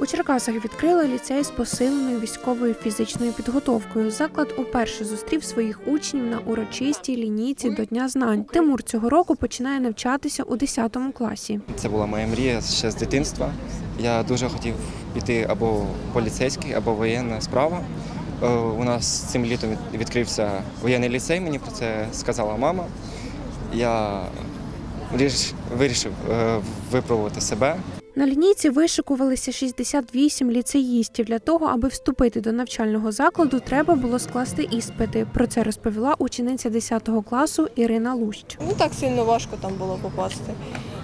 У Черкасах відкрили ліцей з посиленою військовою фізичною підготовкою. Заклад уперше зустрів своїх учнів на урочистій лінійці до Дня знань. Тимур цього року починає навчатися у 10 класі. Це була моя мрія ще з дитинства. Я дуже хотів піти або поліцейський, або воєнна справа. Е, У нас цим літом відкрився воєнний ліцей, мені про це сказала мама. Я вирішив е, випробувати себе. На лінійці вишикувалися 68 ліцеїстів. Для того, аби вступити до навчального закладу, треба було скласти іспити. Про це розповіла учениця 10 класу Ірина Лущ. Не так сильно важко там було попасти.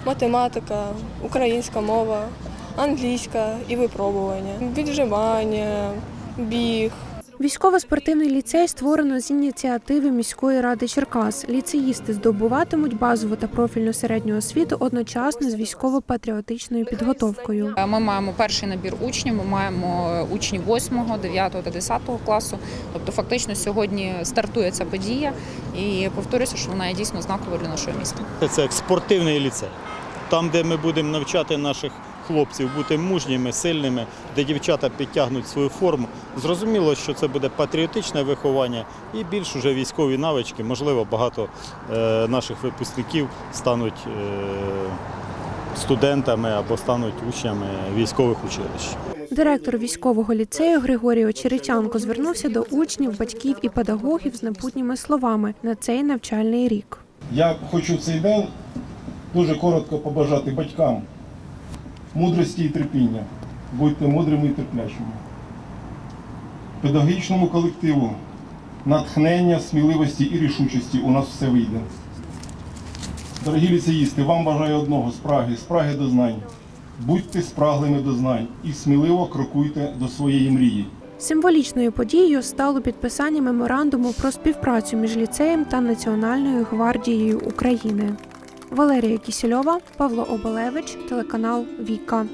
Математика, українська мова, англійська і випробування, віджимання, біг. Військово-спортивний ліцей створено з ініціативи міської ради Черкас. Ліцеїсти здобуватимуть базову та профільну середню освіту одночасно з військово-патріотичною підготовкою. Е, Ми маємо перший набір учнів. Ми маємо учнів 8, 9 та 10 класу. Тобто, фактично сьогодні стартує ця подія, і повторюся, що вона є дійсно знаковою для нашого міста. Це як спортивний ліцей. Там, де ми будемо навчати наших хлопців бути мужніми, сильними, де дівчата підтягнуть свою форму. Зрозуміло, що це буде патріотичне виховання і більш уже військові навички. Можливо, багато е, наших випускників стануть е, студентами або стануть учнями військових училищ. Директор військового ліцею Григорій Очеретянко звернувся до учнів, батьків і педагогів з напутніми словами на цей навчальний рік. Я хочу в цей день дуже коротко побажати батькам мудрості і терпіння. Будьте мудрими і терплячими. Педагогічному колективу натхнення, сміливості і рішучості у нас все вийде. Дорогі ліцеїсти, вам бажаю одного спраги, спраги до знань. Будьте спраглими до знань і сміливо крокуйте до своєї мрії. Символічною подією стало підписання меморандуму про співпрацю між ліцеєм та Національною гвардією України. Валерія Кісільова, Павло Обалевич, телеканал Віка.